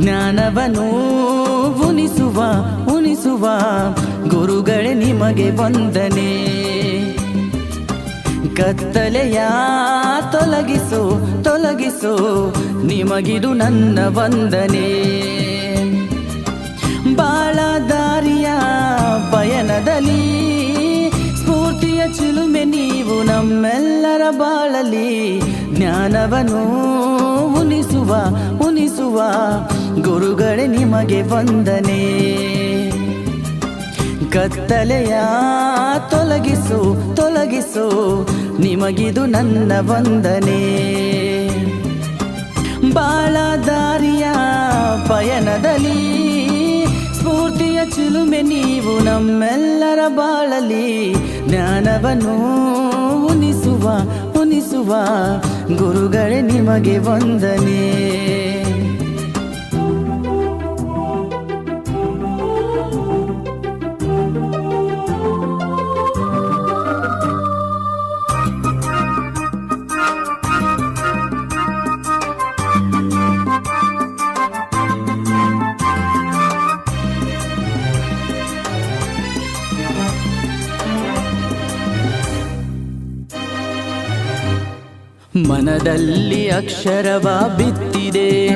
ಜ್ಞಾನವನು ಉಣಿಸುವ ಉಣಿಸುವ ಗುರುಗಳೇ ನಿಮಗೆ ವಂದನೆ. ಕತ್ತಲೆಯ ತೊಲಗಿಸು ತೊಲಗಿಸು. ನಿಮಗಿದು ನನ್ನ ವಂದನೆ. ಬಾಳ ದಾರಿಯ ಸ್ಫೂರ್ತಿಯ ಚಿಲುಮೆ ನೀವು ನಮ್ಮೆಲ್ಲರ ಬಾಳಲಿ ಜ್ಞಾನವನ್ನು ಉನಿಸುವ ಉನಿಸುವ ಗುರುಗಳೇ ನಿಮಗೆ ವಂದನೆ. ಕತ್ತಲೆಯ ತೊಲಗಿಸು ತೊಲಗಿಸು. ನಿಮಗಿದು ನನ್ನ ವಂದನೆ. ಬಾಳ ದಾರಿಯ ಸ್ಫೂರ್ತಿಯ ಚಿಲುಮೆ ನೀವು ನಮ್ಮೆಲ್ಲರ ಬಾಳಲಿ ಜ್ಞಾನವನ್ನು ಉನಿಸುವ ಉನಿಸುವ ಗುರುಗಳೇ ನಿಮಗೆ ವಂದನೆ. ಮನದಲ್ಲಿ ಅಕ್ಷರವ ಬಿತ್ತಿದೆ.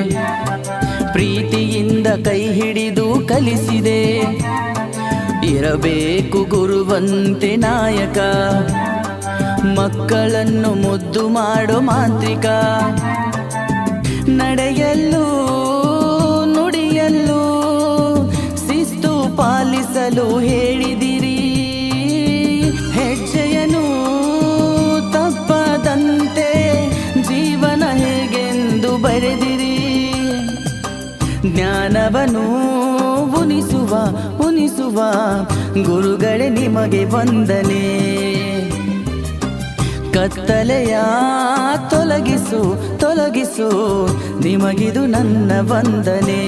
ಪ್ರೀತಿಯಿಂದ ಕೈ ಹಿಡಿದು ಕಲಿಸಿದೆ. ಇರಬೇಕು ಗುರುವಂತೆ ನಾಯಕ. ಮಕ್ಕಳನ್ನು ಮುದ್ದು ಮಾಡೋ ಮಾಂತ್ರಿಕ. ಉಣಿಸುವ ಗುರುಗಳೇ ನಿಮಗೆ ವಂದನೆ. ಕತ್ತಲೆಯ ತೊಲಗಿಸು ತೊಲಗಿಸು, ನಿಮಗಿದು ನನ್ನ ವಂದನೆ.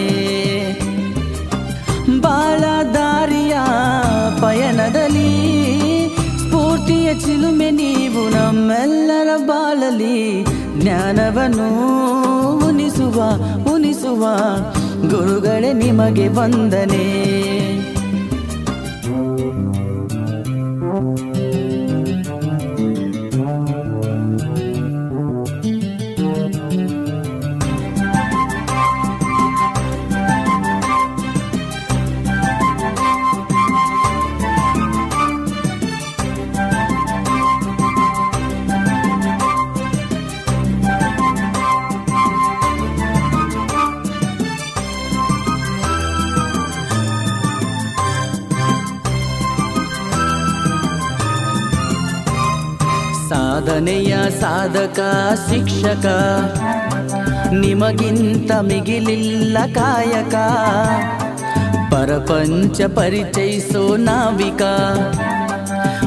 ಬಾಳ ದಾರಿಯ ಪಯಣದಲ್ಲಿ ಸ್ಫೂರ್ತಿಯ ಚಿಲುಮೆ ನೀವು ನಮ್ಮೆಲ್ಲರ ಬಾಳಲಿ. ಜ್ಞಾನವನ್ನು ಉನಿಸುವ ಉನಿಸುವ ಗುರುಗಳೇ ನಿಮಗೆ ವಂದನೆ. Thank you. ಸಾಧನೆಯ ಸಾಧಕ, ಶಿಕ್ಷಕ. ನಿಮಗಿಂತ ಮಿಗಿಲಿಲ್ಲ ಕಾಯಕ. ಪರಪಂಚ ಪರಿಚಯಿಸೋ ನಾವಿಕ.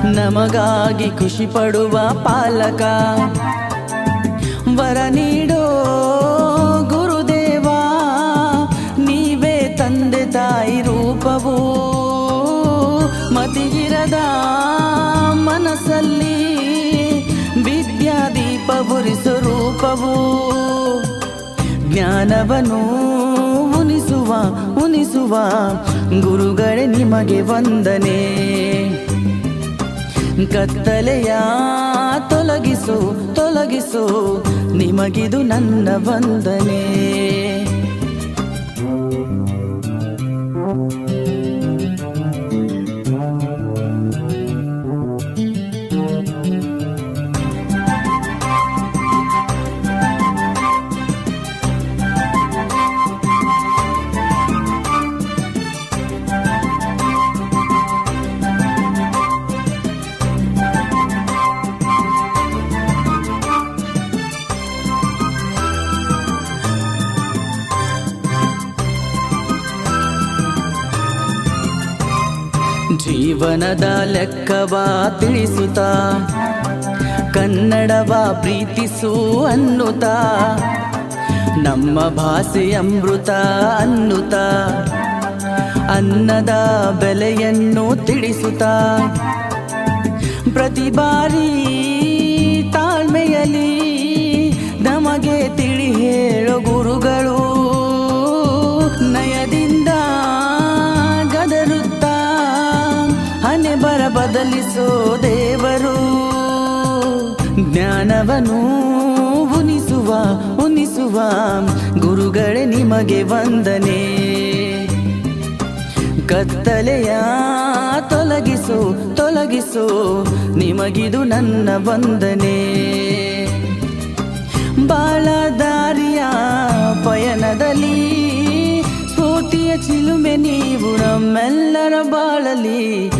ನಮಗಾಗಿ ಖುಷಿ ಪಡುವ ಪಾಲಕ. ವರ ನೀಡೋ ಉರಿಸು ರೂಪವು. ಜ್ಞಾನವನ್ನು ಉನಿಸುವ ಉನಿಸುವ ಗುರುಗಳೇ ನಿಮಗೆ ವಂದನೆ. ಕತ್ತಲೆಯ ತೊಲಗಿಸು ತೊಲಗಿಸು ನಿಮಗಿದು ನನ್ನ ವಂದನೆ. ಜೀವನದ ಲೆಕ್ಕವ ತಿಳಿಸುತ್ತ, ಕನ್ನಡವ ಪ್ರೀತಿಸು ಅನ್ನುತ್ತ, ನಮ್ಮ ಭಾಷೆ ಅಮೃತ ಅನ್ನುತ್ತ, ಅನ್ನದ ಬೆಲೆಯನ್ನು ತಿಳಿಸುತ್ತ. ಪ್ರತಿ ಬಾರಿ ತಾಳ್ಮೆಯಲ್ಲಿ ನಮಗೆ ತಿಳಿ ಹೇಳೋ ಗುರುಗಳು ಬದಲಿಸೋ ದೇವರು. ಜ್ಞಾನವನು ಉನಿಸುವ ಉನಿಸುವ ಗುರುಗಳೇ ನಿಮಗೆ ವಂದನೆ. ಕತ್ತಲೆಯ ತೊಲಗಿಸು ತೊಲಗಿಸು ನಿಮಗಿದು ನನ್ನ ವಂದನೆ. ಬಾಳದಾರಿಯ ಪಯನದಲ್ಲಿ ಸ್ಫೂರ್ತಿಯ ಚಿಲುಮೆ ನೀವು ನಮ್ಮೆಲ್ಲರ ಬಾಳಲಿ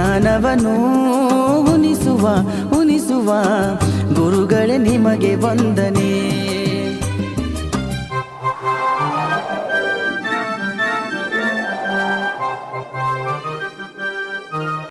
ಜ್ಞಾನವನ್ನು ಉನಿಸುವ ಉನಿಸುವ ಗುರುಗಳೇ ನಿಮಗೆ ವಂದನೆ.